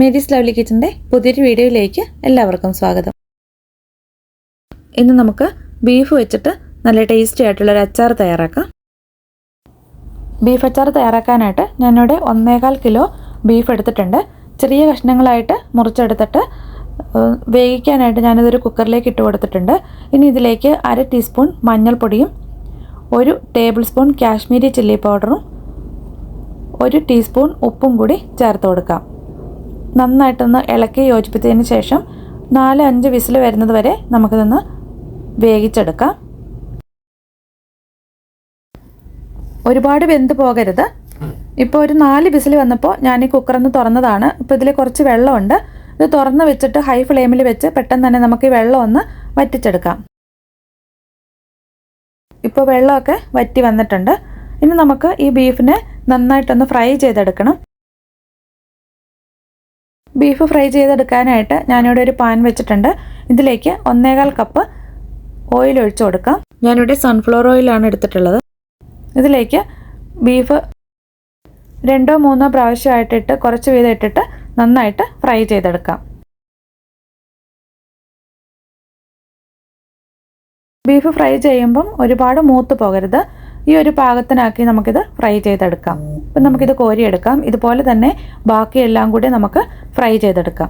Mary's lovely കിച്ചന്റെ പുതിയൊരു വീഡിയോയിലേക്ക് എല്ലാവർക്കും സ്വാഗതം. ഇന്ന് നമുക്ക് ബീഫ് വെച്ചിട്ട് നല്ല ടേസ്റ്റി ആയിട്ടുള്ളൊരു അച്ചാർ തയ്യാറാക്കാം. ബീഫ് അച്ചാർ തയ്യാറാക്കാനായിട്ട് ഞാനിവിടെ ഒന്നേകാൽ കിലോ ബീഫ് എടുത്തിട്ടുണ്ട്. ചെറിയ കഷ്ണങ്ങളായിട്ട് മുറിച്ചെടുത്തിട്ട് വേവിക്കാനായിട്ട് ഞാനിതൊരു കുക്കറിലേക്ക് ഇട്ട് കൊടുത്തിട്ടുണ്ട്. ഇനി ഇതിലേക്ക് അര ടീസ്പൂൺ മഞ്ഞൾപ്പൊടിയും ഒരു ടേബിൾ സ്പൂൺ കാശ്മീരി ചില്ലി പൗഡറും ഒരു ടീസ്പൂൺ ഉപ്പും കൂടി ചേർത്ത് കൊടുക്കാം. നന്നായിട്ടൊന്ന് ഇളക്കി യോജിപ്പിച്ചതിന് ശേഷം നാല് അഞ്ച് വിസിൽ വരുന്നത് വരെ നമുക്കിതൊന്ന് വേവിച്ചെടുക്കാം. ഒരുപാട് വെന്ത് പോകരുത്. ഇപ്പോൾ ഒരു നാല് വിസിൽ വന്നപ്പോൾ ഞാൻ ഈ കുക്കറൊന്ന് തുറന്നതാണ്. ഇപ്പോൾ ഇതിൽ കുറച്ച് വെള്ളമുണ്ട്. ഇത് തുറന്ന് വെച്ചിട്ട് ഹൈ ഫ്ലെയിമിൽ വെച്ച് പെട്ടെന്ന് തന്നെ നമുക്ക് ഈ വെള്ളം ഒന്ന് വറ്റിച്ചെടുക്കാം. ഇപ്പോൾ വെള്ളമൊക്കെ വറ്റി വന്നിട്ടുണ്ട്. ഇനി നമുക്ക് ഈ ബീഫിനെ നന്നായിട്ടൊന്ന് ഫ്രൈ ചെയ്തെടുക്കണം. ബീഫ് ഫ്രൈ ചെയ്തെടുക്കാനായിട്ട് ഞാനിവിടെ ഒരു പാൻ വെച്ചിട്ടുണ്ട്. ഇതിലേക്ക് ഒന്നേകാൽ കപ്പ് ഓയിൽ ഒഴിച്ചു കൊടുക്കാം. ഞാനിവിടെ സൺഫ്ലവർ ഓയിലാണ് എടുത്തിട്ടുള്ളത്. ഇതിലേക്ക് ബീഫ് രണ്ടോ മൂന്നോ പ്രാവശ്യമായിട്ടിട്ട് കുറച്ച് വീതം ഇട്ടിട്ട് നന്നായിട്ട് ഫ്രൈ ചെയ്തെടുക്കാം. ബീഫ് ഫ്രൈ ചെയ്യുമ്പം ഒരുപാട് മൂത്ത് പോകരുത്. ഈ ഒരു പാകത്തിനാക്കി നമുക്കിത് ഫ്രൈ ചെയ്തെടുക്കാം. അപ്പം നമുക്കിത് കോരിയെടുക്കാം. ഇതുപോലെ തന്നെ ബാക്കിയെല്ലാം കൂടി നമുക്ക് ഫ്രൈ ചെയ്തെടുക്കാം.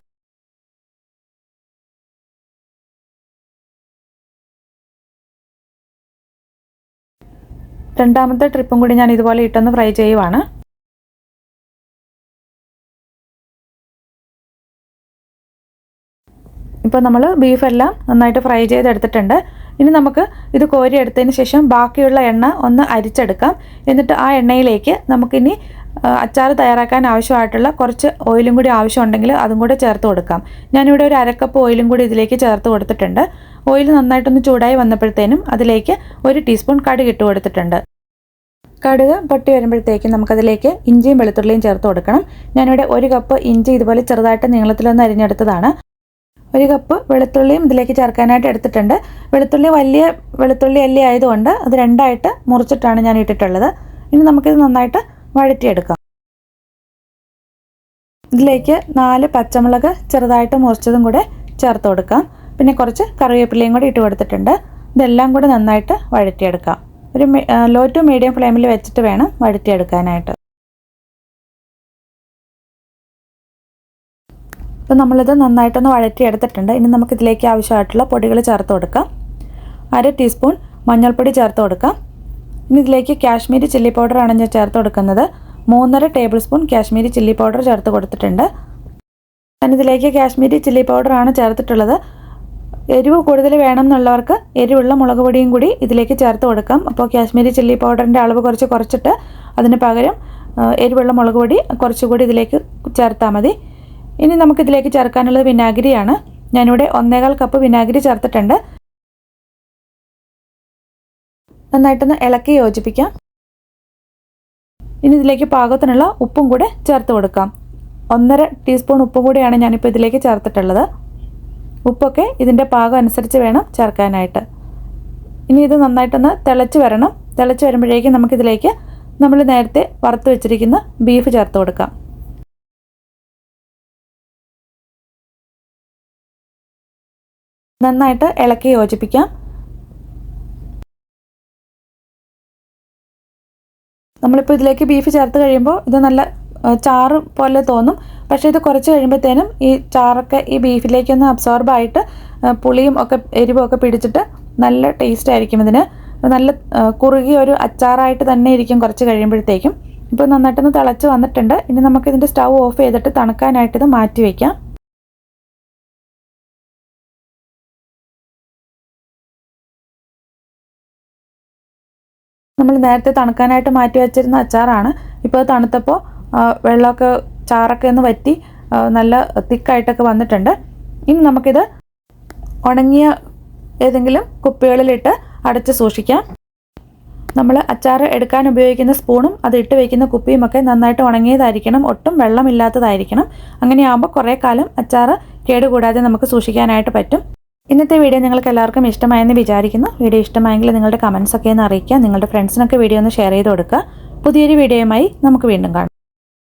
രണ്ടാമത്തെ ട്രിപ്പും കൂടി ഞാൻ ഇതുപോലെ ഇട്ടൊന്ന് ഫ്രൈ ചെയ്യുവാണ്. ഇപ്പോൾ നമ്മൾ ബീഫെല്ലാം നന്നായിട്ട് ഫ്രൈ ചെയ്തെടുത്തിട്ടുണ്ട്. ഇനി നമുക്ക് ഇത് കോരി എടുത്തതിന് ശേഷം ബാക്കിയുള്ള എണ്ണ ഒന്ന് അരിച്ചെടുക്കാം. എന്നിട്ട് ആ എണ്ണയിലേക്ക് നമുക്കിനി അച്ചാർ തയ്യാറാക്കാൻ ആവശ്യമായിട്ടുള്ള കുറച്ച് ഓയിലും കൂടി ആവശ്യമുണ്ടെങ്കിൽ അതും കൂടെ ചേർത്ത് കൊടുക്കാം. ഞാനിവിടെ ഒരു അരക്കപ്പ് ഓയിലും കൂടി ഇതിലേക്ക് ചേർത്ത് കൊടുത്തിട്ടുണ്ട്. ഓയിൽ നന്നായിട്ടൊന്ന് ചൂടായി വന്നപ്പോഴത്തേനും അതിലേക്ക് ഒരു ടീസ്പൂൺ കടുക് ഇട്ട് കൊടുത്തിട്ടുണ്ട്. കടുക് പൊട്ടി വരുമ്പോഴത്തേക്കും നമുക്കതിലേക്ക് ഇഞ്ചിയും വെളുത്തുള്ളിയും ചേർത്ത് കൊടുക്കണം. ഞാനിവിടെ ഒരു കപ്പ് ഇഞ്ചി ഇതുപോലെ ചെറുതായിട്ട് നീളത്തിലൊന്ന് അരിഞ്ഞെടുത്തതാണ്. ഒരു കപ്പ് വെളുത്തുള്ളിയും ഇതിലേക്ക് ചേർക്കാനായിട്ട് എടുത്തിട്ടുണ്ട്. വെളുത്തുള്ളി വലിയ വെളുത്തുള്ളി അല്ലി ആയതുകൊണ്ട് അത് രണ്ടായിട്ട് മുറിച്ചിട്ടാണ് ഞാൻ ഇട്ടിട്ടുള്ളത്. ഇനി നമുക്കിത് നന്നായിട്ട് വഴറ്റിയെടുക്കാം. ഇതിലേക്ക് നാല് പച്ചമുളക് ചെറുതായിട്ട് മുറിച്ചതും കൂടെ ചേർത്ത് കൊടുക്കാം. പിന്നെ കുറച്ച് കറിവേപ്പിലയും കൂടി ഇട്ട് കൊടുത്തിട്ടുണ്ട്. ഇതെല്ലാം കൂടെ നന്നായിട്ട് വഴറ്റിയെടുക്കാം. ഒരു ലോ ടു മീഡിയം ഫ്ലെയിമിൽ വെച്ചിട്ട് വേണം വഴറ്റിയെടുക്കാനായിട്ട്. അപ്പോൾ നമ്മളിത് നന്നായിട്ടൊന്ന് വഴറ്റിയെടുത്തിട്ടുണ്ട്. ഇനി നമുക്കിതിലേക്ക് ആവശ്യമായിട്ടുള്ള പൊടികൾ ചേർത്ത് കൊടുക്കാം. അര ടീസ്പൂൺ മഞ്ഞൾപ്പൊടി ചേർത്ത് കൊടുക്കാം. ഇനി ഇതിലേക്ക് കാശ്മീരി ചില്ലി പൗഡറാണ് ഞാൻ ചേർത്ത് കൊടുക്കുന്നത്. മൂന്നര table spoon Kashmiri chilli powder ചേർത്ത് കൊടുത്തിട്ടുണ്ട്. ഞാനിതിലേക്ക് കാശ്മീരി ചില്ലി പൗഡറാണ് ചേർത്തിട്ടുള്ളത്. എരിവ് കൂടുതൽ വേണം എന്നുള്ളവർക്ക് എരിവുള്ള മുളക് പൊടിയും കൂടി ഇതിലേക്ക് ചേർത്ത് കൊടുക്കാം. അപ്പോൾ കാശ്മീരി ചില്ലി പൗഡറിന്റെ അളവ് കുറച്ച് കുറച്ചിട്ട് അതിന് പകരം എരിവുള്ള മുളക് പൊടി കുറച്ചുകൂടി ഇതിലേക്ക് ചേർത്താൽ മതി. ഇനി നമുക്കിതിലേക്ക് ചേർക്കാനുള്ളത് വിനാഗിരിയാണ്. ഞാനിവിടെ ഒന്നേകാൽ കപ്പ് വിനാഗിരി ചേർത്തിട്ടുണ്ട്. നന്നായിട്ടൊന്ന് ഇളക്കി യോജിപ്പിക്കാം. ഇനി ഇതിലേക്ക് പാകത്തിനുള്ള ഉപ്പും കൂടെ ചേർത്ത് കൊടുക്കാം. ഒന്നര ടീസ്പൂൺ ഉപ്പും കൂടിയാണ് ഞാനിപ്പോൾ ഇതിലേക്ക് ചേർത്തിട്ടുള്ളത്. ഉപ്പൊക്കെ ഇതിന്റെ പാകം അനുസരിച്ച് വേണം ചേർക്കാനായിട്ട്. ഇനി ഇത് നന്നായിട്ടൊന്ന് തിളച്ച് വരണം. തിളച്ച് വരുമ്പോഴേക്കും നമുക്കിതിലേക്ക് നമ്മൾ നേരത്തെ വറുത്ത് വെച്ചിരിക്കുന്ന ബീഫ് ചേർത്ത് കൊടുക്കാം. നന്നായിട്ട് ഇളക്കി യോജിപ്പിക്കാം. നമ്മളിപ്പോൾ ഇതിലേക്ക് ബീഫ് ചേർത്ത് കഴിയുമ്പോൾ ഇത് നല്ല ചാറ് പോലെ തോന്നും. പക്ഷേ ഇത് കുറച്ച് കഴിയുമ്പോഴത്തേനും ഈ ചാറൊക്കെ ഈ ബീഫിലേക്കൊന്ന് അബ്സോർബായിട്ട് പുളിയും ഒക്കെ എരിവും ഒക്കെ പിടിച്ചിട്ട് നല്ല ടേസ്റ്റ് ആയിരിക്കും ഇതിന്. നല്ല കുറുകിയ ഒരു അച്ചാറായിട്ട് തന്നെ ഇരിക്കും കുറച്ച് കഴിയുമ്പോഴത്തേക്കും. ഇപ്പോൾ നന്നായിട്ടൊന്ന് തിളച്ച് വന്നിട്ടുണ്ട്. ഇനി നമുക്ക് ഇതിന്റെ സ്റ്റൗ ഓഫ് ചെയ്തിട്ട് തണുക്കാനായിട്ട് ഇത് മാറ്റി വയ്ക്കാം നമ്മൾ നേരത്തെ തണുക്കാനായിട്ട് മാറ്റി വെച്ചിരുന്ന അച്ചാറാണ്. ഇപ്പോൾ തണുത്തപ്പോൾ വെള്ളമൊക്കെ ചാറൊക്കെ ഒന്ന് വറ്റി നല്ല തിക്കായിട്ടൊക്കെ വന്നിട്ടുണ്ട്. ഇനി നമുക്കിത് ഉണങ്ങിയ ഏതെങ്കിലും കുപ്പികളിലിട്ട് അടച്ച് സൂക്ഷിക്കാം. നമ്മൾ അച്ചാർ എടുക്കാൻ ഉപയോഗിക്കുന്ന സ്പൂണും അത് ഇട്ട് വയ്ക്കുന്ന കുപ്പിയും ഒക്കെ നന്നായിട്ട് ഉണങ്ങിയതായിരിക്കണം. ഒട്ടും വെള്ളമില്ലാത്തതായിരിക്കണം. അങ്ങനെയാകുമ്പോൾ കുറേ കാലം അച്ചാർ കേടുകൂടാതെ നമുക്ക് സൂക്ഷിക്കാനായിട്ട് പറ്റും. ഇന്നത്തെ വീഡിയോ നിങ്ങൾക്ക് എല്ലാവർക്കും ഇഷ്ടമായെന്ന് വിചാരിക്കുന്നു. വീഡിയോ ഇഷ്ടമായെങ്കിൽ നിങ്ങളുടെ കമൻസ് ഒക്കെ ഒന്ന് അറിയിക്കുക. നിങ്ങളുടെ ഫ്രണ്ട്സിനൊക്കെ വീഡിയോ ഒന്ന് ഷെയർ ചെയ്ത് കൊടുക്കുക. പുതിയൊരു വീഡിയോയുമായി നമുക്ക് വീണ്ടും കാണാം.